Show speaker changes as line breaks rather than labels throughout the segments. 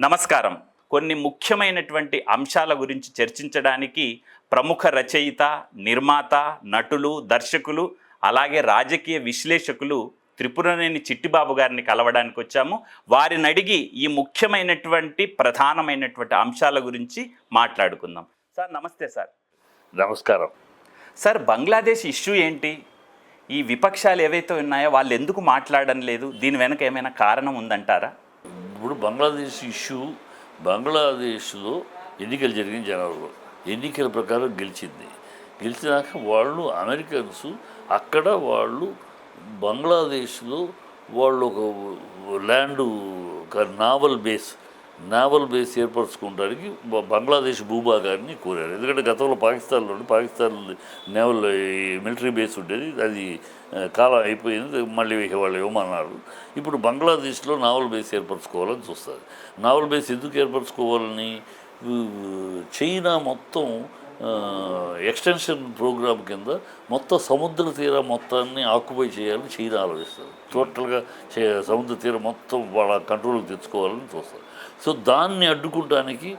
నమస్కారం. కొన్ని ముఖ్యమైనటువంటి అంశాల గురించి చర్చించడానికి ప్రముఖ రచయిత నిర్మాత నటులు దర్శకులు అలాగే రాజకీయ విశ్లేషకులు త్రిపురనేని చిట్టిబాబు గారిని కలవడానికి వచ్చాము. వారిని అడిగి ఈ ముఖ్యమైనటువంటి ప్రధానమైనటువంటి అంశాల గురించి మాట్లాడుకుందాం. సార్ నమస్తే సార్.
నమస్కారం.
సార్ బంగ్లాదేశ్ ఇష్యూ ఏంటి? ఈ విపక్షాలు ఏవైతే ఉన్నాయో వాళ్ళు ఎందుకు మాట్లాడడం లేదు? దీని వెనక ఏమైనా కారణం ఉందంటారా?
ఇప్పుడు బంగ్లాదేశ్ ఇష్యూ బంగ్లాదేశ్లో ఎన్నికలు జరిగిన జనవరిలో. ఎన్నికల ప్రకారం గెలిచింది. గెలిచినాక వాళ్ళు అమెరికన్స్ అక్కడ వాళ్ళు బంగ్లాదేశ్లో వాళ్ళు ఒక ల్యాండ్ ఒక నావల్ బేస్ నావల్ బేస్ ఏర్పరచుకోవడానికి బంగ్లాదేశ్ భూభాగాన్ని కోరారు. ఎందుకంటే గతంలో పాకిస్తాన్లో పాకిస్తాన్ నేవల్ మిలిటరీ బేస్ ఉండేది. అది కాలం అయిపోయింది. మళ్ళీ వాళ్ళ వాళ్ళు ఇవ్వమన్నారు. ఇప్పుడు బంగ్లాదేశ్లో నావల్ బేస్ ఏర్పరచుకోవాలని చూస్తారు. నావల్ బేస్ ఎందుకు ఏర్పరచుకోవాలని? చైనా మొత్తం ఎక్స్టెన్షన్ ప్రోగ్రామ్ కింద మొత్తం సముద్ర తీరం మొత్తాన్ని ఆక్యుపై చేయాలని చైనా ఆలోచిస్తారు టోటల్గా చే- సముద్ర తీరం మొత్తం వాళ్ళ కంట్రోల్కి తెచ్చుకోవాలని చూస్తారు. సో దాన్ని అడ్డుకుంటానికి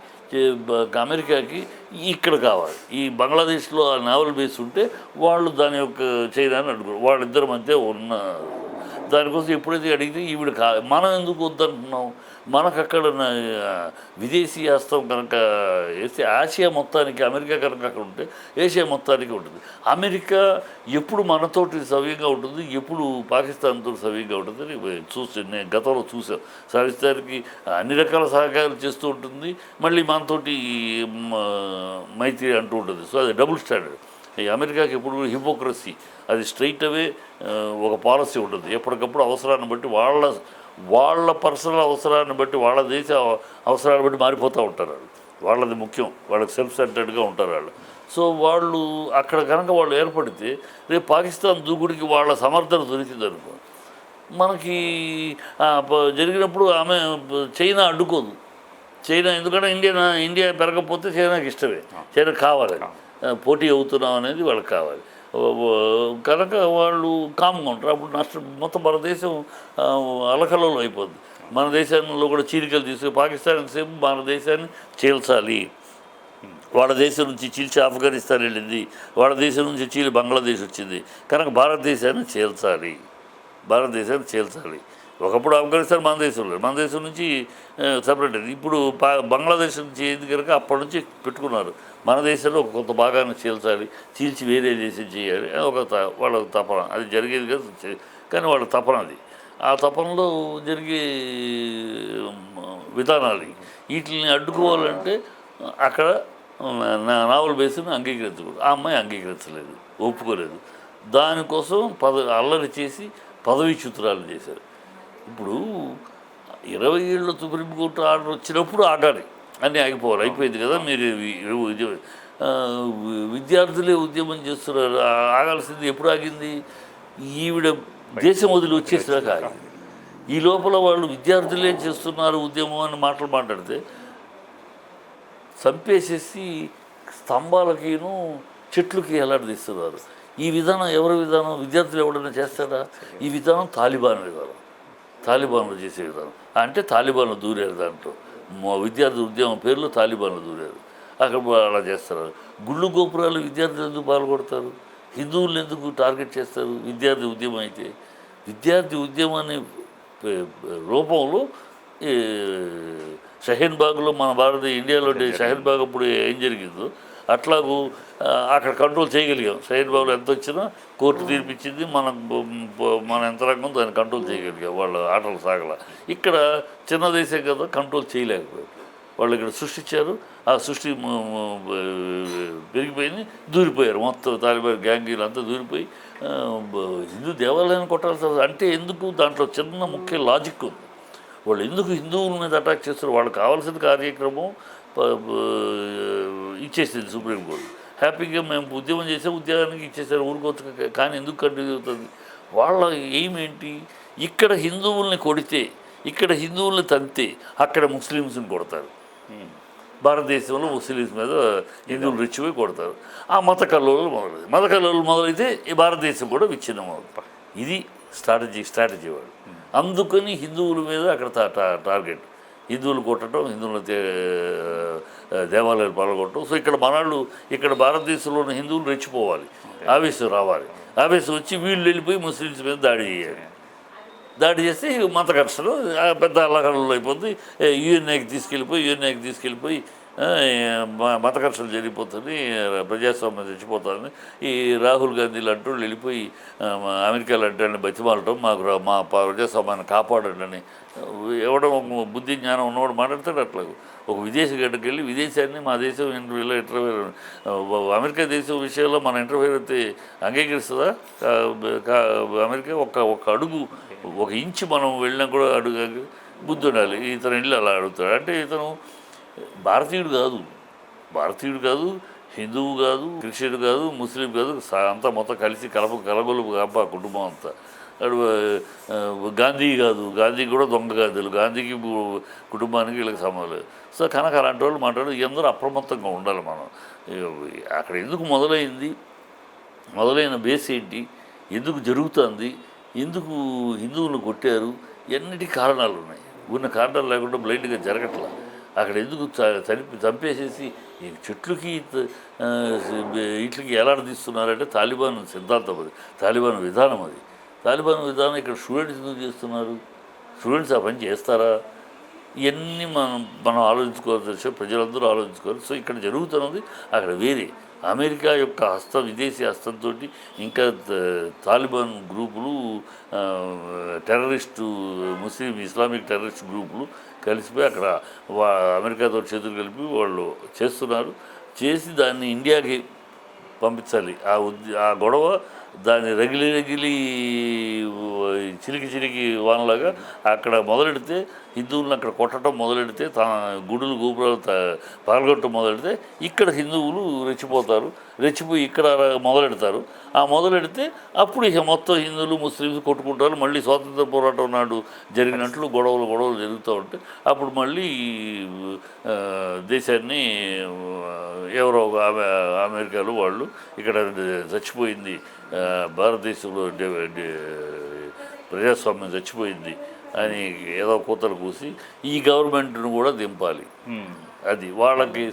అమెరికాకి ఇక్కడ కావాలి. ఈ బంగ్లాదేశ్లో ఆ నావల్ బేస్ ఉంటే వాళ్ళు దాని యొక్క చైనాని అడ్డుకో వాళ్ళిద్దరి మధ్య ఉన్న దానికోసం ఎప్పుడైతే అడిగితే ఈవిడ కా మనం ఎందుకు వద్దంటున్నాం మనకు అక్కడ విదేశీ హస్తం కనుక వేస్తే ఆసియా మొత్తానికి అమెరికా కనుక అక్కడ ఉంటే ఏషియా మొత్తానికి ఉంటుంది. అమెరికా ఎప్పుడు మనతోటి సవ్యంగా ఉంటుంది ఎప్పుడు పాకిస్తాన్తో సవ్యంగా ఉంటుంది చూస్తే చూసి నేను గతంలో చూసాం సాధిస్తానికి అన్ని రకాల సహకారాలు చేస్తూ ఉంటుంది మళ్ళీ మనతోటి మైత్రి అంటూ ఉంటుంది. సో అది డబుల్ స్టాండర్డ్. ఈ అమెరికాకి ఎప్పుడు హిపోక్రసీ అది స్ట్రైట్ అవే ఒక పాలసీ ఉంటుంది. ఎప్పటికప్పుడు అవసరాన్ని బట్టి వాళ్ళ వాళ్ళ పర్సనల్ అవసరాన్ని బట్టి వాళ్ళ దేశ అవ- అవసరాన్ని బట్టి మారిపోతూ ఉంటారు వాళ్ళు. వాళ్ళది ముఖ్యం. వాళ్ళకి సెల్ఫ్ సెంటర్డ్గా ఉంటారు వాళ్ళు. సో వాళ్ళు అక్కడ కనుక వాళ్ళు ఏర్పడితే రేపు పాకిస్తాన్ దూకుడికి వాళ్ళ సమర్థన దొరికింది అనుకో మనకి జరిగినప్పుడు ఆమె చైనా అడ్డుకోదు. చైనా ఎందుకంటే ఇండియా ఇండియా పెరగకపోతే చైనాకి ఇష్టమే. చైనా కావాలి పోటీ అవుతున్నాం అనేది వాళ్ళకి కావాలి. కనుక వాళ్ళు కామ్గా ఉంటారు. అప్పుడు నష్టం మొత్తం మన దేశం అలకలలో అయిపోద్ది. మన దేశంలో కూడా చీలికలు తీసుకు పాకిస్తాన్ సేపు మన దేశాన్ని చీల్చాలి. వాళ్ళ దేశం నుంచి చీల్చి ఆఫ్ఘనిస్తాన్ వెళ్ళింది. వాళ్ళ దేశం నుంచి చీలి బంగ్లాదేశ్ వచ్చింది. కనుక భారతదేశాన్ని చేల్చాలి. భారతదేశాన్ని చేల్చాలి. ఒకప్పుడు ఆఫ్ఘనిస్తాన్ మన దేశంలో మన దేశం నుంచి సపరేట్ ఇప్పుడు బంగ్లాదేశ్ నుంచి ఏంది కనుక అప్పటి నుంచి పెట్టుకున్నారు. మన దేశంలో ఒక కొంత భాగాన్ని చీల్చాలి చీల్చి వేరే దేశం చేయాలి అది ఒక త- వాళ్ళ తపన. అది జరిగేది కదా కానీ వాళ్ళ తపన అది. ఆ తపనలో జరిగే విధానాలు వీటిని అడ్డుకోవాలంటే అక్కడ నా నావల్ బేస్ని అంగీకరించకూడదు. ఆ అమ్మాయి అంగీకరించలేదు ఒప్పుకోలేదు. దానికోసం పద అల్లరి చేసి పదవీచ్యుతురాలు చేశారు. ఇప్పుడు ఇరవై ఏళ్ళు సుప్రీంకోర్టు ఆర్డర్ వచ్చినప్పుడు ఆగాలి అన్నీ ఆగిపోవాలి. అయిపోయింది కదా. మీరు విద్యార్థులే ఉద్యమం చేస్తున్నారు. ఆగాల్సింది ఎప్పుడు ఆగింది? ఈవిడ దేశం వదిలి వచ్చేసినాక ఆగింది. ఈ లోపల వాళ్ళు విద్యార్థులే చేస్తున్నారు ఉద్యమం అని మాటలు మాట్లాడితే చంపేసేసి స్తంభాలకిను చెట్లకి ఎలాడదీస్తున్నారు ఈ విధానం ఎవరి విధానం? విద్యార్థులు ఎవరైనా చేస్తారా? ఈ విధానం తాలిబాన్ విధానం. తాలిబాన్లు చేసే విధానం అంటే తాలిబాన్లు దూరారు దాంట్లో. మా విద్యార్థి ఉద్యమం పేరులో తాలిబాన్లు దూరారు. అక్కడ అలా చేస్తారు. గుళ్ళు గోపురాలు విద్యార్థులు ఎందుకు పాల్గొడతారు? హిందువులు ఎందుకు టార్గెట్ చేస్తారు విద్యార్థి ఉద్యమం అయితే? విద్యార్థి ఉద్యమాన్ని రూపంలో ఈ షహీన్ బాగ్లో మన భారత ఇండియాలో షహీన్ బాగ్ అప్పుడు ఏం జరిగిందో అట్లాగూ అక్కడ కంట్రోల్ చేయగలిగాం. షహీన్ బాబులు ఎంత వచ్చినా కోర్టు తీర్పిచ్చింది మన మన యంత్రాంగం దాన్ని కంట్రోల్ చేయగలిగాం వాళ్ళ ఆటలు సాగల. ఇక్కడ చిన్న దేశం కదా కంట్రోల్ చేయలేకపోయారు. వాళ్ళు ఇక్కడ సృష్టించారు ఆ సృష్టి పెరిగిపోయింది దూరిపోయారు. మొత్తం తాలిబాన్ గ్యాంగీలు అంతా దూరిపోయి హిందూ దేవాలయాన్ని కొట్టాల్సి అంటే ఎందుకు? దాంట్లో చిన్న ముఖ్య లాజిక్ ఉంది. వాళ్ళు ఎందుకు హిందువుల మీద అటాక్ చేస్తారు? వాళ్ళకి కావాల్సిన కార్యక్రమం ఇచ్చేసింది సుప్రీంకోర్టు హ్యాపీగా మేము ఉద్యమం చేసే ఉద్యోగానికి ఇచ్చేసారు ఊరుకోవచ్చు కానీ ఎందుకు కంటిన్యూ అవుతుంది? వాళ్ళ ఎయిమ్ ఏంటి? ఇక్కడ హిందువుల్ని కొడితే ఇక్కడ హిందువుల్ని తంతే అక్కడ ముస్లిమ్స్ని కొడతారు. భారతదేశంలో ముస్లిమ్స్ మీద హిందువులు రెచ్చిపోయి కొడతారు. ఆ మత కల్లోలు మొదలైంది. మత కల్లోలు మొదలైతే ఈ భారతదేశం కూడా విచ్ఛిన్నం అవుతుంది ఇది స్ట్రాటజీ స్ట్రాటజీ వాడు అందుకని హిందువుల మీద అక్కడ టార్గెట్. హిందువులు కొట్టడం హిందువుల దేవాలయాలు పాల్గొట్టడం. సో ఇక్కడ మనవాళ్ళు ఇక్కడ భారతదేశంలో ఉన్న హిందువులు రెచ్చిపోవాలి. ఆవేశం రావాలి. ఆవేశం వచ్చి వీళ్ళు వెళ్ళిపోయి ముస్లిమ్స్ మీద దాడి చేయాలి. దాడి చేస్తే మత ఘర్షణ పెద్ద అల్లకల్లో అయిపోతుంది యుఎన్ఏకి తీసుకెళ్ళిపోయి యుఎన్ఏకి తీసుకెళ్ళిపోయి మత ఘర్షణ జరిగిపోతుంది ప్రజాస్వామ్యం చచ్చిపోతారని ఈ రాహుల్ గాంధీ లాంటి వాళ్ళు వెళ్ళిపోయి అమెరికా లాంటి వాళ్ళని బతిమాలటం మాకు మా ప్రజాస్వామ్యాన్ని కాపాడండి ఎవడో ఒక బుద్ధి జ్ఞానం ఉన్నవాడు మాట్లాడతాడు అట్లా. ఒక విదేశీ గడ్డకి వెళ్ళి విదేశాన్ని మా దేశం ఇంటర్వ్యూలో ఇంటర్వ్యూ అమెరికా దేశం విషయంలో మన ఇంటర్వ్యూ అయితే అంగీకరిస్తుందా? అమెరికా ఒక ఒక అడుగు ఒక ఇంచు మనం వెళ్ళినా కూడా అడుగు బుద్ధి ఉండాలి. ఇతను వెళ్ళి అలా అడుగుతాడు. అంటే ఇతను భారతీయుడు కాదు. భారతీయుడు కాదు హిందువు కాదు క్రిస్టియన్ కాదు ముస్లిం కాదు అంతా మొత్తం కలిసి కలప కలగొలు కాప కుటుంబం అంతా. అడు గాంధీ కాదు. గాంధీ కూడా దొంగ గాంధీలు గాంధీకి కుటుంబానికి వీళ్ళకి సంబంధం లేదు. సో కనుక అలాంటి వాళ్ళు మాట్లాడు ఎందరూ అప్రమత్తంగా ఉండాలి మనం. అక్కడ ఎందుకు మొదలైంది? మొదలైన బేస్ ఏంటి? ఎందుకు జరుగుతుంది? ఎందుకు హిందువులు కొట్టారు? ఎన్నిటి కారణాలు ఉన్నాయి? ఉన్న కారణాలు లేకుండా బ్లైండ్గా జరగట్లా? అక్కడ ఎందుకు చ- చనిపి చంపేసేసి ఈ చెట్లకి త- ఆ, ఎలాడదీస్తున్నారంటే తాలిబాన్ సిద్ధాంతం అది. తాలిబాన్ విధానం అది. తాలిబాన్ విధానం ఇక్కడ స్టూడెంట్స్ ఎందుకు చేస్తున్నారు? స్టూడెంట్స్ ఆ పని చేస్తారా? ఇవన్నీ మనం మనం ఆలోచించుకోవాల్సి ప్రజలందరూ ఆలోచించుకోవాలి. సో ఇక్కడ జరుగుతున్నది అక్కడ వేరే. అమెరికా యొక్క హస్తం విదేశీ హస్తంతో ఇంకా తాలిబాన్ గ్రూపులు టెర్రరిస్టు ముస్లిం ఇస్లామిక్ టెర్రరిస్ట్ గ్రూపులు కలిసిపోయి అక్కడ వా అమెరికాతో చేతులు కలిపి వాళ్ళు చేస్తున్నారు. చేసి దాన్ని ఇండియాకి పంపించాలి. ఆ ఉద్య ఆ గొడవ దాన్ని రగిలి రగిలి చిలికి చిలికి వానలాగా అక్కడ మొదలెడితే హిందువులను అక్కడ కొట్టడం మొదలెడితే తన గుడులు గోపురాలు పగలగొట్టడం మొదలెడితే ఇక్కడ హిందువులు రెచ్చిపోతారు రెచ్చిపోయి ఇక్కడ మొదలెడతారు. ఆ మొదలెడితే అప్పుడు ఇక మొత్తం హిందువులు ముస్లిమ్స్ కొట్టుకుంటారు. మళ్ళీ స్వాతంత్ర పోరాటం నాడు జరిగినట్లు గొడవలు గొడవలు జరుగుతూ ఉంటాయి అప్పుడు మళ్ళీ దేశాన్ని ఎవరో ఒక ఆమె- అమెరికాలో వాళ్ళు ఇక్కడ చచ్చిపోయింది భారతదేశంలో ప్రజాస్వామ్యం చచ్చిపోయింది అని ఏదో కూతలు కూసి ఈ గవర్నమెంట్ను కూడా దింపాలి. అది వాళ్ళకి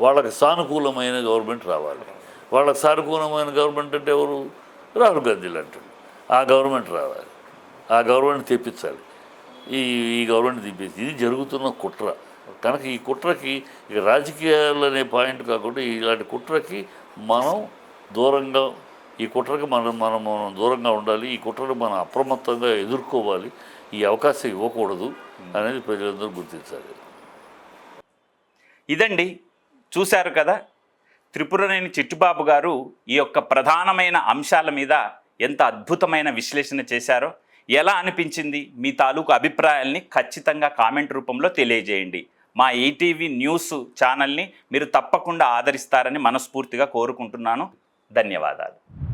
వాళ్ళకి సానుకూలమైన గవర్నమెంట్ రావాలి. వాళ్ళకి సానుకూలమైన గవర్నమెంట్ అంటే ఎవరు? రాహుల్ గాంధీ లాంటివి ఆ గవర్నమెంట్ రావాలి. ఆ గవర్నమెంట్ తెప్పించాలి. ఈ ఈ గవర్నమెంట్ తెప్పించి ఇది జరుగుతున్న కుట్ర. కనుక ఈ కుట్రకి రాజకీయాలు అనే పాయింట్ కాకుండా ఇలాంటి కుట్రకి మనం దూరంగా ఈ కుట్రకు మనం మనం మనం దూరంగా ఉండాలి ఈ కుట్రను మనం అప్రమత్తంగా ఎదుర్కోవాలి ఈ అవకాశం ఇవ్వకూడదు అనేది ప్రజలందరూ గుర్తించాలి.
ఇదండి చూశారు కదా త్రిపురనేని చిట్టుబాబు గారు ఈ యొక్క ప్రధానమైన అంశాల మీద ఎంత అద్భుతమైన విశ్లేషణ చేశారో ఎలా అనిపించింది మీ తాలూకు అభిప్రాయాల్ని ఖచ్చితంగా కామెంట్ రూపంలో తెలియజేయండి. మా ఈటీవీ న్యూస్ ఛానల్ని మీరు తప్పకుండా ఆదరిస్తారని మనస్ఫూర్తిగా కోరుకుంటున్నాను. ధన్యవాదాలు.